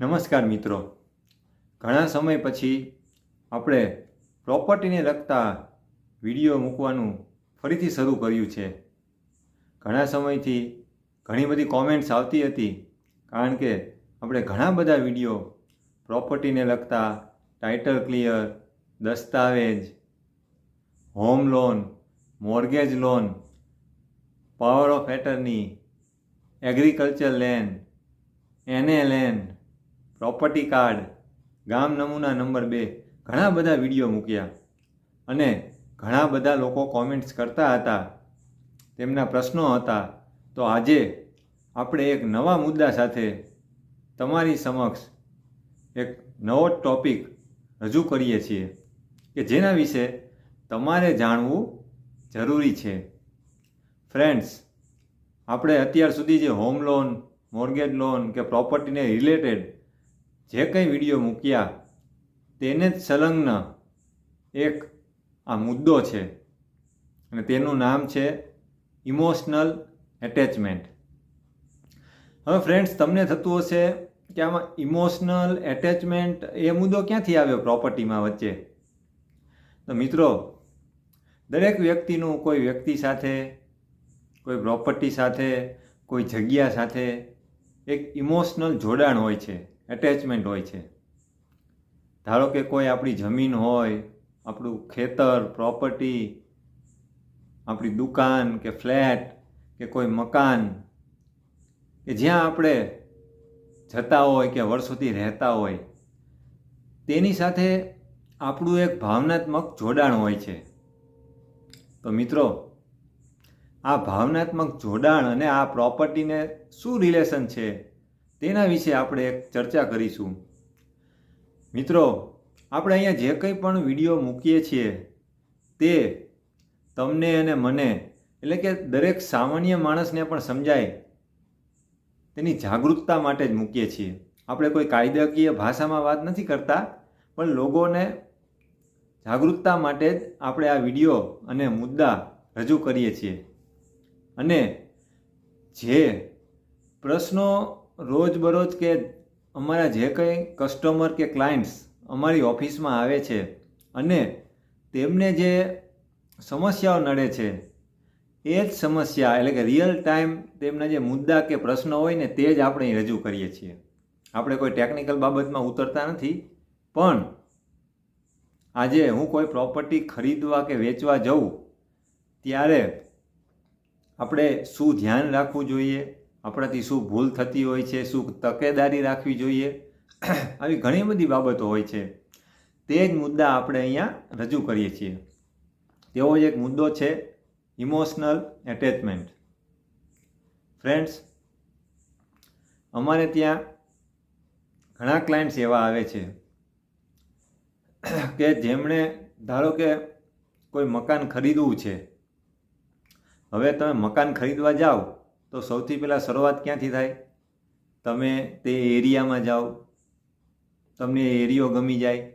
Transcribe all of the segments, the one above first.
નમસ્કાર મિત્રો. ઘણા સમય પછી આપણે પ્રોપર્ટીને લગતા વીડિયો મૂકવાનું ફરીથી શરૂ કર્યું છે. ઘણા સમયથી ઘણી બધી કોમેન્ટ્સ આવતી હતી, કારણ કે આપણે ઘણા બધા વીડિયો પ્રોપર્ટીને લગતા ટાઇટલ ક્લિયર દસ્તાવેજ home loan mortgage loan power of attorney agriculture land N L N property card ગામ નમૂના નંબર બે, ઘણા બધા વીડિયો મૂક્યા. અને ઘણા બધા લોકો કોમેન્ટ્સ કરતા હતા. તેમના પ્રશ્નો હતા. તો આજે આપણે એક નવા મુદ્દા સાથે તમારી સમક્ષ એક નવો ટોપિક રજૂ કરીએ છીએ કે જેના વિશે તમારે જાણવું જરૂરી છે. ફ્રેન્ડ્સ આપણે અત્યાર સુધી જે હોમ લોન મોર્ગેજ લોન કે પ્રોપર્ટીને રિલેટેડ જે કંઈ વીડિયો મૂક્યા, તેને જ સંલગ્ન એક આ મુદ્દો છે અને તેનું નામ છે ઇમોશનલ એટેચમેન્ટ હવે ફ્રેન્ડ્સ તમને થતું હશે કે આમાં ઇમોશનલ એટેચમેન્ટ એ મુદ્દો ક્યાંથી આવ્યો પ્રોપર્ટીમાં વચ્ચે? તો મિત્રો, દરેક વ્યક્તિનું કોઈ વ્યક્તિ સાથે, કોઈ પ્રોપર્ટી સાથે, કોઈ જગ્યા સાથે એક ઇમોશનલ જોડાણ હોય છે. એટેચમેન્ટ હોય છે. ધારો કે કોઈ આપણી જમીન હોય, આપણું ખેતર પ્રોપર્ટી આપણી દુકાન કે ફ્લેટ કે કોઈ મકાન, કે જ્યાં આપણે જતા હોય કે વર્ષોથી રહેતા હોય, તેની સાથે આપણું એક ભાવનાત્મક જોડાણ હોય છે. તો મિત્રો, આ ભાવનાત્મક જોડાણ અને આ પ્રોપર્ટીને શું રિલેશન છે? તેના વિશે આપણે એક ચર્ચા કરીશું. મિત્રો, આપણે અહીંયા જે કંઈ પણ વીડિયો મૂકીએ છીએ, તે તમને અને મને, એટલે કે દરેક સામાન્ય માણસને પણ સમજાય, તેની જાગૃતતા માટે જ મૂકીએ છીએ. આપણે કોઈ કાયદાકીય ભાષામાં વાત નથી કરતા, પણ લોકોને જાગૃતતા માટે જ આપણે આ વીડિયો અને મુદ્દા રજૂ કરીએ છીએ. અને જે પ્રશ્નો રોજબરોજ કે અમારા જે કંઈ કસ્ટમર કે ક્લાયન્ટ્સ અમારી ઓફિસમાં આવે છે અને તેમને જે સમસ્યાઓ નડે છે, એ જ સમસ્યા એટલે કે રિયલ ટાઈમ તેમના જે મુદ્દા કે પ્રશ્નો હોય ને તે જ આપણે રજૂ કરીએ છીએ. આપણે કોઈ ટેકનિકલ બાબતમાં ઉતરતા નથી, પણ આજે હું કોઈ પ્રોપર્ટી ખરીદવા કે વેચવા જઉં, ત્યારે આપણે શું ધ્યાન રાખવું જોઈએ? આપણાથી શું ભૂલ થતી હોય છે, શું તકેદારી રાખવી જોઈએ, આવી ઘણી બધી બાબતો હોય છે. તે જ મુદ્દા આપણે અહીંયા રજૂ કરીએ છીએ. તેવો જ એક મુદ્દો છે, ઇમોશનલ એટેચમેન્ટ. ફ્રેન્ડ્સ, અમારે ત્યાં ઘણા ક્લાયન્ટ્સ એવા આવે છે, કે જેમણે ધારો કે કોઈ મકાન ખરીદવું છે. હવે તમે મકાન ખરીદવા જાઓ તો સૌથી પહેલાં શરૂઆત ક્યાંથી થાય? તમે તે એરિયામાં જાઓ. તમને એરિયો ગમી જાય.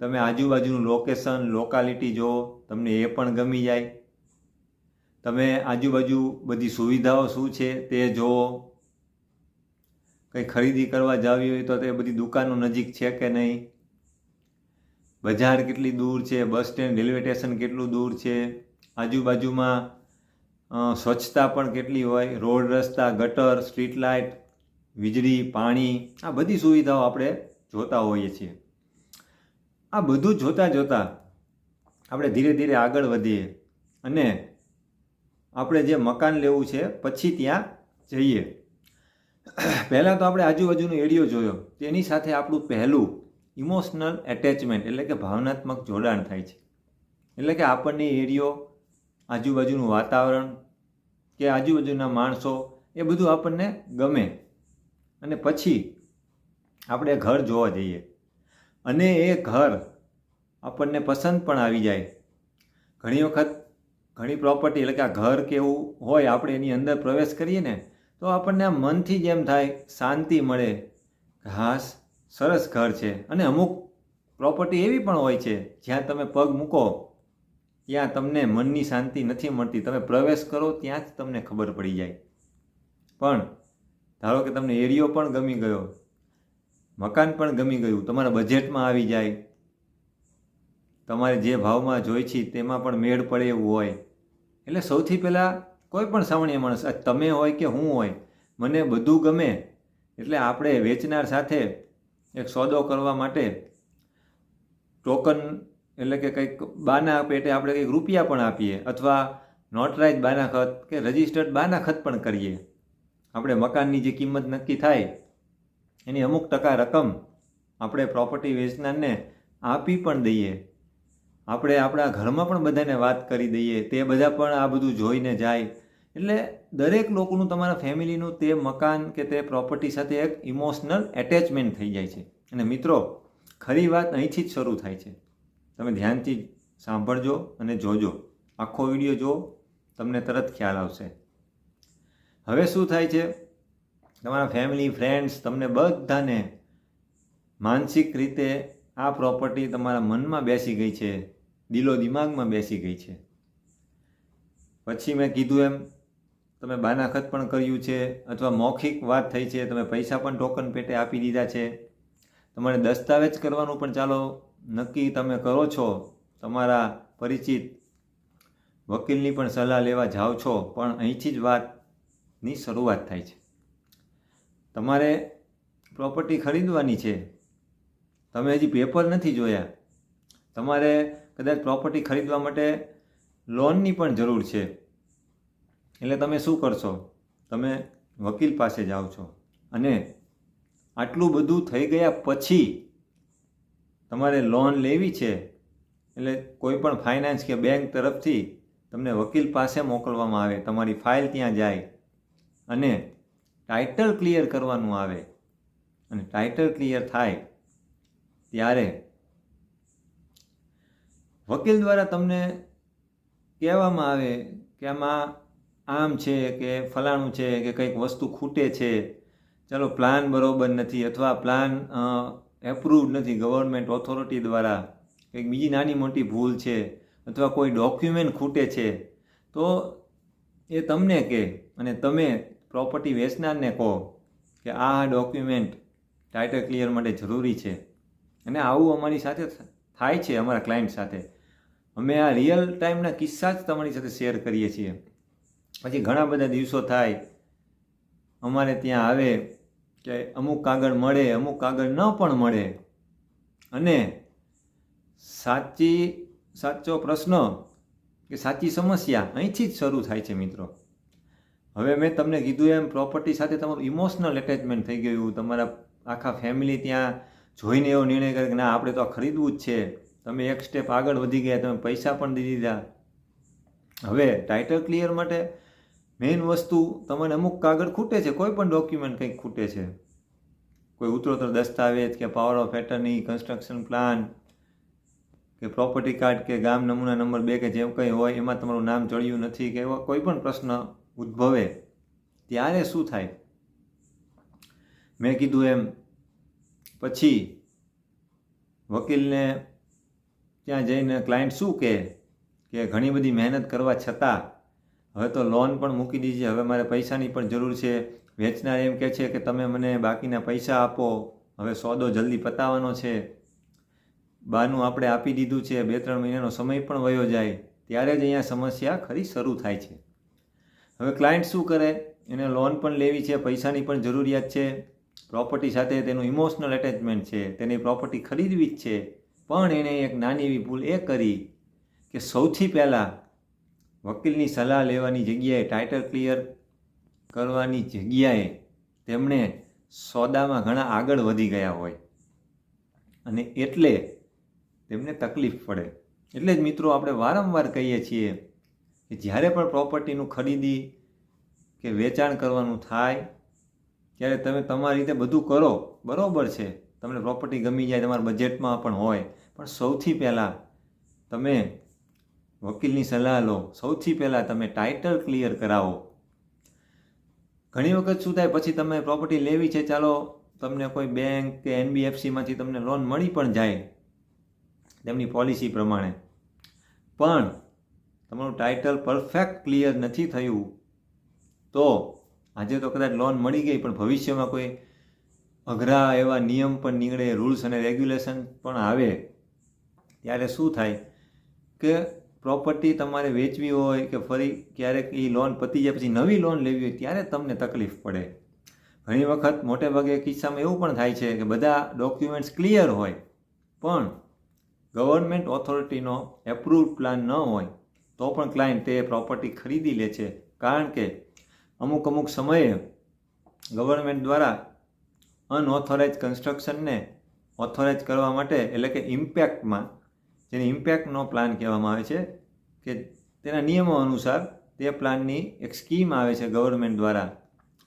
તમે આજુબાજુનું લોકેશન લોકાલિટી જુઓ. તમને એ પણ ગમી જાય. તમે આજુબાજુ બધી સુવિધાઓ શું છે તે જુઓ. કંઈ ખરીદી કરવા જાવી હોય તો તે બધી દુકાનો નજીક છે કે નહીં? બજાર કેટલી દૂર છે? બસ સ્ટેન્ડ, રેલવે સ્ટેશન કેટલું દૂર છે? આજુબાજુમાં સ્વચ્છતા પણ કેટલી હોય, રોડ રસ્તા, ગટર સ્ટ્રીટ લાઇટ વીજળી, પાણી, આ બધી સુવિધાઓ આપણે જોતા હોઈએ છીએ. આ બધું જોતાં જોતાં આપણે ધીરે ધીરે આગળ વધીએ અને આપણે જે મકાન લેવું છે, પછી ત્યાં જઈએ. પહેલાં તો આપણે આજુબાજુનો એરિયો જોયો. તેની સાથે આપણું પહેલું ઇમોશનલ એટેચમેન્ટ એટલે કે ભાવનાત્મક જોડાણ થાય છે. એટલે કે આપણને એરિયો, આજુબાજુનું વાતાવરણ કે આજુબાજુના માણસો એ બધું આપણને ગમે. અને પછી આપણે ઘર જોવા જઈએ. અને એ ઘર આપણને પસંદ પણ આવી જાય. ઘણી વખત ઘણી પ્રોપર્ટી એટલે કે આ ઘર કેવું હોય, આપણે એની અંદર પ્રવેશ કરીએ ને, તો આપણને મનથી જ એમ થાય, શાંતિ મળે ઘાસ સરસ ઘર છે. અને અમુક પ્રોપર્ટી એવી પણ હોય છે, જ્યાં તમે પગ મૂકો ત્યાં તમને મનની શાંતિ નથી મળતી. તમે પ્રવેશ કરો ત્યાં જ તમને ખબર પડી જાય. પણ ધારો કે તમને એરિયો પણ ગમી ગયો, મકાન પણ ગમી ગયું, તમારા બજેટમાં આવી જાય, તમારે જે ભાવમાં જોઈ છે તેમાં પણ મેળ પડે એવું હોય. એટલે સૌથી પહેલાં કોઈ પણ સામાન્ય માણસ તમે હોય કે હું હોય, મને બધું ગમે, એટલે આપણે વેચનાર સાથે એક સોદો કરવા માટે ટોકન એટલે કે કંઈક બાના પેટે આપણે કંઈક રૂપિયા પણ આપીએ અથવા નોટરાઇઝ બાનાખત કે રજિસ્ટર્ડ બાના ખત પણ કરીએ. આપણે મકાનની જે કિંમત નક્કી થાય, એની અમુક ટકા રકમ આપણે પ્રોપર્ટી વેચનારને આપી પણ દઈએ. આપણે આપણા ઘરમાં પણ બધાને વાત કરી દઈએ, તે બધા પણ આ બધું જોઈને જાય. એટલે દરેક લોકોનું તમારા ફેમિલીનું તે મકાન કે તે પ્રોપર્ટી સાથે એક ઇમોશનલ એટેચમેન્ટ થઈ જાય છે. અને મિત્રો, ખરી વાત અહીંથી જ શરૂ થાય છે. તમે ધ્યાનથી સાંભળજો અને જોજો. આખો વીડિયો જો, તમને તરત ખ્યાલ આવશે. હવે શું થાય છે? તમારા ફેમિલી ફ્રેન્ડ્સ તમને બધાને માનસિક રીતે આ પ્રોપર્ટી તમારા મનમાં બેસી ગઈ છે, દિલો દિમાગમાં બેસી ગઈ છે. પછી મેં કીધું એમ, તમે બાનાખત પણ કર્યું છે, અથવા મૌખિક વાત થઈ છે, તમે પૈસા પણ ટોકન પેટે આપી દીધા છે. તમારે દસ્તાવેજ કરવાનું પણ ચાલો નક્કી તમે કરો છો, તમારા પરિચિત વકીલની પણ સલાહ લેવા જાઓ છો, પણ અહીંથી જ વાતની શરૂઆત થાય છે. તમારે પ્રોપર્ટી ખરીદવાની છે. તમે હજી પેપર નથી જોયા. તમારે કદાચ પ્રોપર્ટી ખરીદવા માટે લોનની પણ જરૂર છે. એટલે તમે શું કરશો? તમે વકીલ પાસે જાઓ છો. અને આટલું બધું થઈ ગયા પછી તમારે લોન લેવી છે, એટલે કોઈ પણ ફાઇનાન્સ કે બેંક તરફથી તમને વકીલ પાસે મોકલવામાં આવે, તમારી ફાઇલ ત્યાં જાય અને ટાઇટલ ક્લિયર કરવાનું આવે. અને ટાઇટલ ક્લિયર થાય ત્યારે વકીલ દ્વારા તમને કહેવામાં આવે કે આમાં આમ છે કે ફલાણું છે કે કંઈક વસ્તુ ખૂટે છે. ચાલો પ્લાન બરોબર નથી અથવા પ્લાન એપ્રુવડ નથી. ગવર્મેન્ટ ઓથોરિટી દ્વારા કંઈક બીજી નાની મોટી ભૂલ છે અથવા કોઈ ડોક્યુમેન્ટ ખૂટે છે, તો એ તમને કહે અને તમે પ્રોપર્ટી વેચનારને કહો કે આ ડોક્યુમેન્ટ ટાઇટલ ક્લિયર માટે જરૂરી છે. અને આવું અમારી સાથે થાય છે અમારા ક્લાયન્ટ સાથે. અમે આ રિયલ ટાઈમના કિસ્સા જ તમારી સાથે શેર કરીએ છીએ. પછી ઘણા બધા દિવસો થાય. અમારે ત્યાં આવે કે અમુક કાગળ મળે, અમુક કાગળ ન પણ મળે. અને સાચી, સાચો પ્રશ્ન કે સાચી સમસ્યા અહીંથી જ શરૂ થાય છે મિત્રો. હવે મેં તમને કીધું એમ પ્રોપર્ટી સાથે તમારું ઇમોશનલ એટેચમેન્ટ થઈ ગયું. તમારા આખા ફેમિલી ત્યાં જોઈને એવો નિર્ણય કરે કે ના, આપણે તો ખરીદવું જ છે. તમે એક સ્ટેપ આગળ વધી ગયા, તમે પૈસા પણ દીધી દીધા. હવે ટાઇટલ ક્લિયર માટે મેઇન વસ્તુ તમને અમુક કાગળ ખૂટે છે, કોઈ પણ ડોક્યુમેન્ટ કંઈક ખૂટે છે. કોઈ ઉત્તરોત્તર દસ્તાવેજ કે power of attorney construction plan કે પ્રોપર્ટી કાર્ડ કે ગામ નમૂના નંબર બે કે જેમ કંઈ હોય, એમાં તમારું નામ ચડ્યું નથી કે એવા કોઈ પણ પ્રશ્ન ઉદ્ભવે, ત્યારે શું થાય? મેં કીધું એમ, પછી વકીલને ત્યાં જઈને ક્લાયન્ટ શું કહે? કે ઘણી બધી મહેનત કરવા છતાં હવે તો લોન પણ મૂકી દીધી હવે મારે પૈસાની પણ જરૂર છે. વેચનાર એમ કહે છે કે તમે મને બાકીના પૈસા આપો. હવે સોદો જલ્દી પતાવવાનો છે. બાનું આપણે આપી દીધું છે. બે ત્રણ મહિનાનો સમય પણ વયો જાય. ત્યારે જ અહીંયા સમસ્યા ખરી શરૂ થાય છે. હવે ક્લાયન્ટ શું કરે? એને લોન પણ લેવી છે. પૈસાની પણ જરૂરિયાત છે. પ્રોપર્ટી સાથે તેનું ઇમોશનલ એટેચમેન્ટ છે. તેની પ્રોપર્ટી ખરીદવી જ છે. પણ એણે એક નાની એવી ભૂલ એ કરી કે સૌથી પહેલાં વકીલની સલાહ લેવાની જગ્યાએ ટાઇટલ ક્લિયર કરવાની જગ્યાએ તેમણે સોદામાં ઘણા આગળ વધી ગયા હોય. અને એટલે તેમને તકલીફ પડે. એટલે જ મિત્રો આપણે વારંવાર કહીએ છીએ કે જ્યારે પણ પ્રોપર્ટીનું ખરીદી કે વેચાણ કરવાનું થાય, ત્યારે તમે તમારી રીતે બધું કરો. બરાબર છે. તમને પ્રોપર્ટી ગમી જાય, તમારા બજેટમાં પણ હોય. પણ સૌથી પહેલાં તમે વકીલની સલાહ લો. સૌથી પહેલાં તમે ટાઇટલ ક્લિયર કરાવો. ઘણી વખત શું થાય, પછી તમે પ્રોપર્ટી લેવી છે, ચાલો તમને કોઈ બેંક કે એનબીએફસીમાંથી તમને લોન મળી પણ જાય તેમની પોલિસી પ્રમાણે. પણ તમારું ટાઇટલ પરફેક્ટ ક્લિયર નથી થયું, તો આજે તો કદાચ લોન મળી ગઈ, પણ ભવિષ્યમાં કોઈ અઘરા એવા નિયમ પણ નીકળે રૂલ્સ અને રેગ્યુલેશન પણ આવે, ત્યારે શું થાય કે પ્રોપર્ટી તમારે વેચવી હોય કે ફરી ક્યારેક એ લોન પતી જાય પછી નવી લોન લેવી હોય ત્યારે તમને તકલીફ પડે. ઘણી વખત મોટે ભાગે કિસ્સામાં એવું પણ થાય છે કે બધા ડોક્યુમેન્ટ્સ ક્લિયર હોય, પણ ગવર્મેન્ટ ઓથોરિટીનો એપ્રુવ પ્લાન ન હોય, તો પણ ક્લાયન્ટ તે પ્રોપર્ટી ખરીદી લે છે. કારણ કે અમુક અમુક સમયે ગવર્મેન્ટ દ્વારા અનઓથોરાઇઝ કન્સ્ટ્રક્શનને ઓથોરાઇઝ કરવા માટે એટલે કે ઇમ્પેક્ટમાં જેને ઇમ્પેક્ટનો પ્લાન કહેવામાં આવે છે, કે તેના નિયમો અનુસાર તે પ્લાનની એક સ્કીમ આવે છે ગવર્મેન્ટ દ્વારા.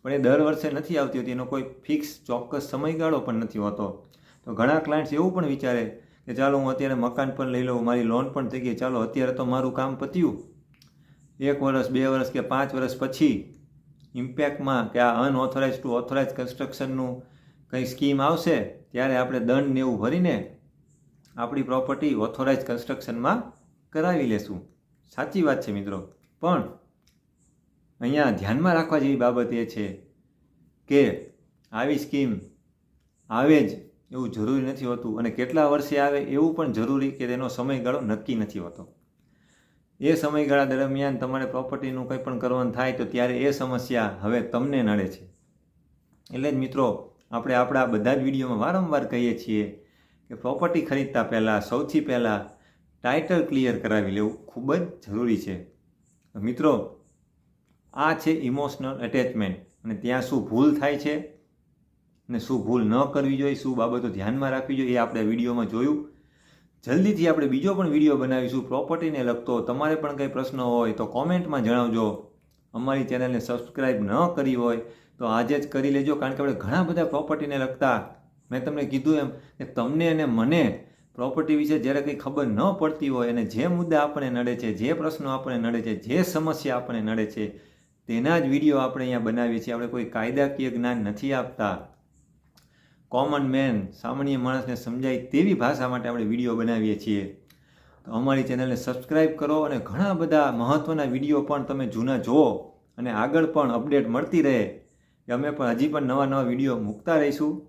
પણ એ દર વર્ષે નથી આવતી હોતી, એનો કોઈ ફિક્સ ચોક્કસ સમયગાળો પણ નથી હોતો. તો ઘણા ક્લાયન્ટ્સ એવું પણ વિચારે કે ચાલો હું અત્યારે મકાન પણ લઈ લઉં, મારી લોન પણ થઈ ગઈ, ચાલો અત્યારે તો મારું કામ પત્યું. એક વર્ષ, બે વર્ષ કે પાંચ વર્ષ પછી ઇમ્પેક્ટમાં કે આ અનઓથોરાઇઝ ટુ ઓથોરાઇઝ કન્સ્ટ્રક્શનનું કંઈ સ્કીમ આવશે, ત્યારે આપણે દંડ ને એવું ભરીને આપણી પ્રોપર્ટી ઓથોરાઇઝ કન્સ્ટ્રક્શનમાં કરાવી લેશું. સાચી વાત છે મિત્રો. પણ અહીંયા ધ્યાનમાં રાખવા જેવી બાબત એ છે કે આવી સ્કીમ આવે જ એવું જરૂરી નથી હોતું અને કેટલા વર્ષે આવે એવું પણ જરૂરી કે તેનો સમયગાળો નક્કી નથી હોતો. એ સમયગાળા દરમિયાન તમારે પ્રોપર્ટીનું કંઈ પણ કરવાનું થાય તો ત્યારે એ સમસ્યા હવે તમને નડે છે. એટલે જ મિત્રો, આપણે આપણા બધા જ વિડીયોમાં વારંવાર કહીએ છીએ કે પ્રોપર્ટી ખરીદતા પહેલાં, સૌથી પહેલાં ટાઇટલ ક્લિયર કરાવી લેવું ખૂબ જ જરૂરી છે. મિત્રો, આ છે ઇમોશનલ એટેચમેન્ટ અને ત્યાં શું ભૂલ થાય છે અને શું ભૂલ ન કરવી જોઈએ, શું બાબતો ધ્યાનમાં રાખવી જોઈએ એ આપણે વિડીયોમાં જોયું. જલ્દીથી આપણે બીજો પણ વીડિયો બનાવીશું. પ્રોપર્ટીને લગતો તમારે પણ કંઈ પ્રશ્ન હોય તો કોમેન્ટમાં જણાવજો. અમારી ચેનલને સબસ્ક્રાઈબ ન કરી હોય તો આજે જ કરી લેજો, કારણ કે આપણે ઘણા બધા પ્રોપર્ટીને લગતા મેં તમને કીધું એમ કે તમને અને મને પ્રોપર્ટી વિશે જ્યારે કંઈ ખબર ન પડતી હોય અને જે મુદ્દા આપણને નડે છે, જે પ્રશ્નો આપણને નડે છે, જે સમસ્યા આપણને નડે છે, તેના જ વીડિયો આપણે અહીંયા બનાવીએ છીએ. આપણે કોઈ કાયદાકીય જ્ઞાન નથી આપતા. કોમન મેન સામાન્ય માણસને સમજાય તેવી ભાષા માટે આપણે વીડિયો બનાવીએ છીએ. તો અમારી ચેનલને સબસ્ક્રાઈબ કરો અને ઘણા બધા મહત્ત્વના વીડિયો પણ તમે જૂના જુઓ અને આગળ પણ અપડેટ મળતી રહે. અમે પણ હજી પણ નવા નવા વીડિયો મૂકતા રહીશું.